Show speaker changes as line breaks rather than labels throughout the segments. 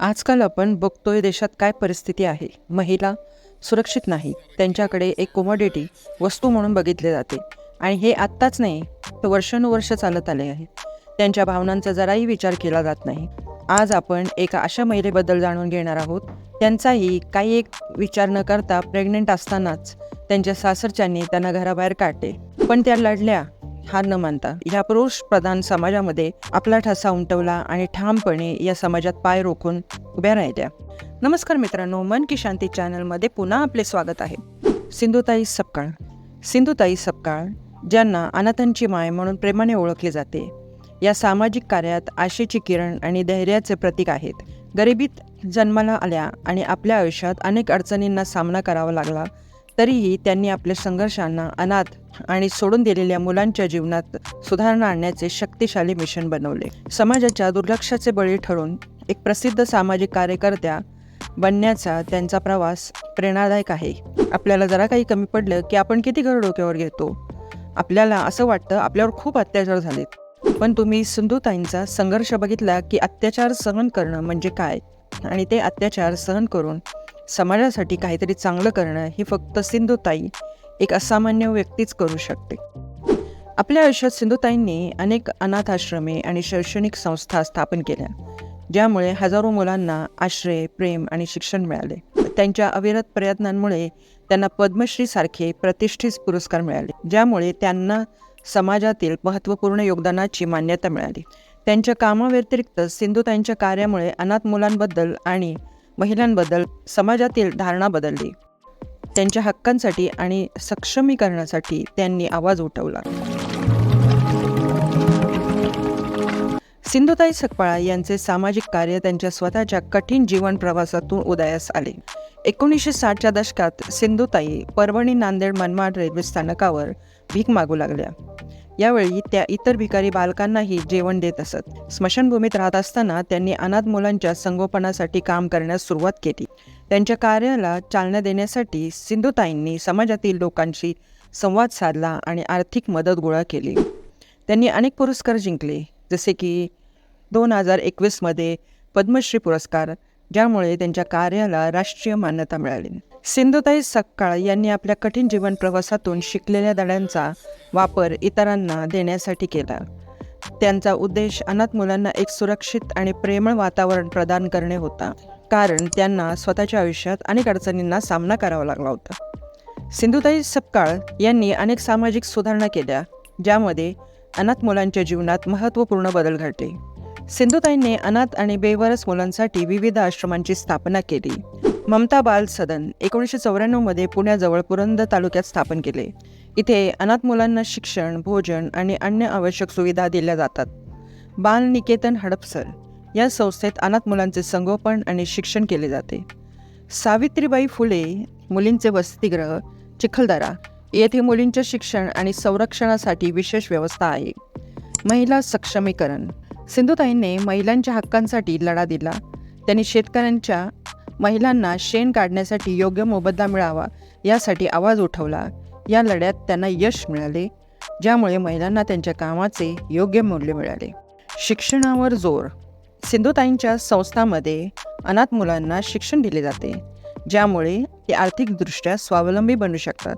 आजकाल आपण बघतोय देशात काय परिस्थिती आहे. महिला सुरक्षित नाही. त्यांच्याकडे एक कोमोडिटी वस्तू म्हणून बघितले जाते. आणि हे आत्ताच नाही तर वर्षानुवर्ष चालत आले आहे. त्यांच्या भावनांचा जराही विचार केला जात नाही. आज आपण एका अशा महिलेबद्दल जाणून घेणार आहोत. त्यांचाही काही एक विचार न करता प्रेग्नेंट असतानाच त्यांच्या सासरच्यांनी त्यांना घराबाहेर काढले. पण त्या लढल्या हार न मानता ह्या पुरुष प्रधान समाजामध्ये आपला ठसा उमटवला आणि ठामपणे या समाजात पाय रोखून उभ्या राहिल्या. नमस्कार मित्रांनो मन की शांती चॅनलमध्ये पुन्हा आपले स्वागत आहे. सिंधुताई सपकाळ. सिंधुताई सपकाळ ज्यांना अनाथांची माय म्हणून प्रेमाने ओळखले जाते या सामाजिक कार्यात आशेची किरण आणि धैर्याचे प्रतीक आहेत. गरिबीत जन्माला आल्या आणि आपल्या आयुष्यात अनेक अडचणींना सामना करावा लागला तरीही त्यांनी आपल्या संघर्षांना अनाथ आणि सोडून दिलेल्या मुलांच्या जीवनात सुधारणा आणण्याचे शक्तिशाली मिशन बनवले. समाजाच्या दुर्लक्षाचे बळी ठरून एक प्रसिद्ध सामाजिक कार्यकर्त्या बनण्याचा त्यांचा प्रवास प्रेरणादायक आहे. आपल्याला जरा काही कमी पडलं की आपण किती घर डोक्यावर घेतो? आपल्याला असं वाटतं आपल्यावर खूप अत्याचार झालेत. पण तुम्ही सिंधुताईंचा संघर्ष बघितला की अत्याचार सहन करणं म्हणजे काय? आणि ते अत्याचार सहन करून समाजासाठी काहीतरी चांगलं करणं हे फक्त सिंधुताई एक असामान्य व्यक्तीच करू शकते. आपल्या आयुष्यात सिंधुताईंनी अनेक अनाथ आश्रमे आणि शैक्षणिक संस्था स्थापन केल्या ज्यामुळे हजारो मुलांना आश्रय प्रेम आणि शिक्षण मिळाले. त्यांच्या अविरत प्रयत्नांमुळे त्यांना पद्मश्रीसारखे प्रतिष्ठित पुरस्कार मिळाले ज्यामुळे त्यांना समाजातील महत्त्वपूर्ण योगदानाची मान्यता मिळाली. त्यांच्या कामाव्यतिरिक्त सिंधुताईंच्या कार्यामुळे अनाथ मुलांबद्दल आणि महिलांबद्दल समाजातील धारणा बदलली. त्यांच्या हक्कांसाठी आणि सक्षमीकरणासाठी त्यांनी आवाज उठवला. सिंधुताई सकपाळा यांचे सामाजिक कार्य त्यांच्या स्वतःच्या कठीण जीवन प्रवासातून उदयास आले. एकोणीसशे साठच्या दशकात सिंधुताई परभणी नांदेड मनमाड रेल्वे स्थानकावर भीक मागू लागल्या. यावेळी त्या इतर भिकारी बालकांनाही जेवण देत असत. स्मशानभूमीत राहत असताना त्यांनी अनाथ मुलांच्या संगोपनासाठी काम करण्यास सुरुवात केली. त्यांच्या कार्याला चालना देण्यासाठी सिंधुताईंनी समाजातील लोकांशी संवाद साधला आणि आर्थिक मदत गोळा केली. त्यांनी अनेक पुरस्कार जिंकले जसे की दोन हजार एकवीसमध्ये पद्मश्री पुरस्कार ज्यामुळे त्यांच्या कार्याला राष्ट्रीय मान्यता मिळाली. सिंधुताई सक्काळ यांनी आपल्या कठीण जीवन प्रवासातून शिकलेल्या धड्यांचा वापर इतरांना देण्यासाठी केला. त्यांचा उद्देश अनाथ मुलांना एक सुरक्षित आणि प्रेमळ वातावरण प्रदान करणे होता. कारण त्यांना स्वतःच्या आयुष्यात अनेक अडचणींना सामना करावा लागला होता. सिंधुताई सपकाळ यांनी अनेक सामाजिक सुधारणा केल्या ज्यामध्ये अनाथ मुलांच्या जीवनात महत्त्वपूर्ण बदल घडले. सिंधुताईंनी अनाथ आणि बेवारस मुलांसाठी विविध आश्रमांची स्थापना केली. ममता बाल सदन एकोणीसशे चौऱ्याण्णवमध्ये पुण्याजवळ पुरंदर तालुक्यात स्थापन केले. इथे अनाथ मुलांना शिक्षण भोजन आणि अन्य आवश्यक सुविधा दिल्या जातात. बाल निकेतन हडपसर या संस्थेत अनाथ मुलांचे संगोपन आणि शिक्षण केले जाते. सावित्रीबाई फुले मुलींचे वसतिगृह चिखलदरा येथे मुलींचे शिक्षण आणि संरक्षणासाठी विशेष व्यवस्था आहे. महिला सक्षमीकरण सिंधुताईंनी महिलांच्या हक्कांसाठी लढा दिला. त्यांनी शेतकऱ्यांच्या महिलांना शेण काढण्यासाठी योग्य मोबदला मिळावा यासाठी आवाज उठवला. या लढ्यात त्यांना यश मिळाले ज्यामुळे महिलांना त्यांच्या कामाचे योग्य मूल्य मिळाले. शिक्षणावर जोर. सिंधुताईंच्या संस्थामध्ये अनाथ मुलांना शिक्षण दिले जाते ज्यामुळे ते आर्थिकदृष्ट्या स्वावलंबी बनू शकतात.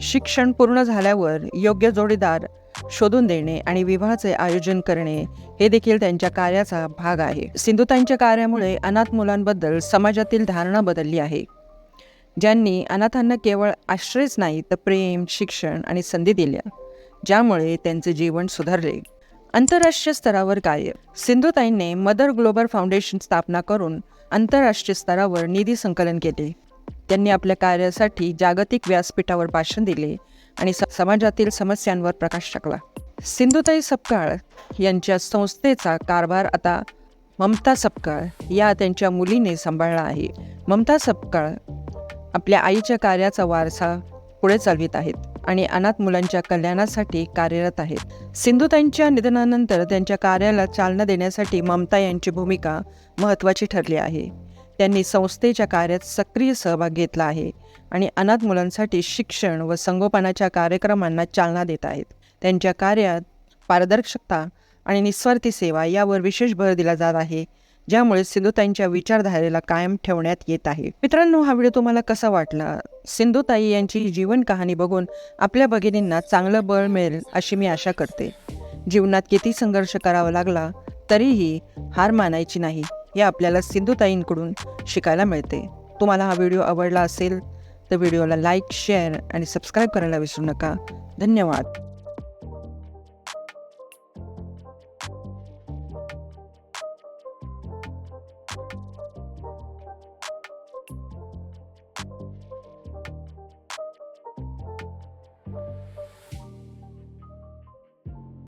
शिक्षण पूर्ण झाल्यावर योग्य जोडीदार शोधून देणे आणि विवाहाचे आयोजन करणे हे देखील त्यांच्या कार्याचा भाग आहे. सिंधुताईंच्या कार्यामुळे अनाथ मुलांबद्दल समाजातील धारणा बदलली आहे. ज्यांनी अनाथांना केवळ आश्रयच नाही तर प्रेम शिक्षण आणि संधी दिल्या ज्यामुळे त्यांचे जीवन सुधारले. आंतरराष्ट्रीय स्तरावर कार्य. सिंधुताईंनी मदर ग्लोबल फाउंडेशन स्थापना करून आंतरराष्ट्रीय स्तरावर निधी संकलन केले. त्यांनी आपल्या कार्यासाठी जागतिक व्यासपीठावर भाषण दिले आणि स समाजातील समस्यांवर प्रकाश टाकला. सिंधुताई सपकाळ यांच्या संस्थेचा कारभार आता ममता सपकाळ या त्यांच्या मुलीने सांभाळला आहे. ममता सपकाळ आपल्या आईच्या कार्याचा वारसा पुढे चालवित आहेत आणि अनाथ मुलांच्या कल्याणासाठी कार्यरत आहेत. सिंधुताईंच्या निधनानंतर त्यांच्या कार्याला चालना देण्यासाठी ममता यांची भूमिका महत्त्वाची ठरली आहे. त्यांनी संस्थेच्या कार्यात सक्रिय सहभाग घेतला आहे आणि अनाथ मुलांसाठी शिक्षण व संगोपनाच्या कार्यक्रमांना चालना देत आहेत. त्यांच्या कार्यात पारदर्शकता आणि निस्वार्थी सेवा यावर विशेष भर दिला जात आहे ज्यामुळे सिंधुताईंच्या विचारधारेला कायम ठेवण्यात येत आहे. मित्रांनो हा व्हिडिओ तुम्हाला कसा वाटला? सिंधुताई यांची जीवन कहाणी बघून आपल्या भगिनींना चांगलं बळ मिळेल अशी मी आशा करते. जीवनात किती संघर्ष करावा लागला तरीही हार मानायची नाही. हे आपल्याला सिंधुताईंकडून शिकायला मिळते. तुम्हाला हा व्हिडिओ आवडला असेल तर व्हिडिओला लाईक शेअर आणि सबस्क्राईब करायला विसरू नका. धन्यवाद.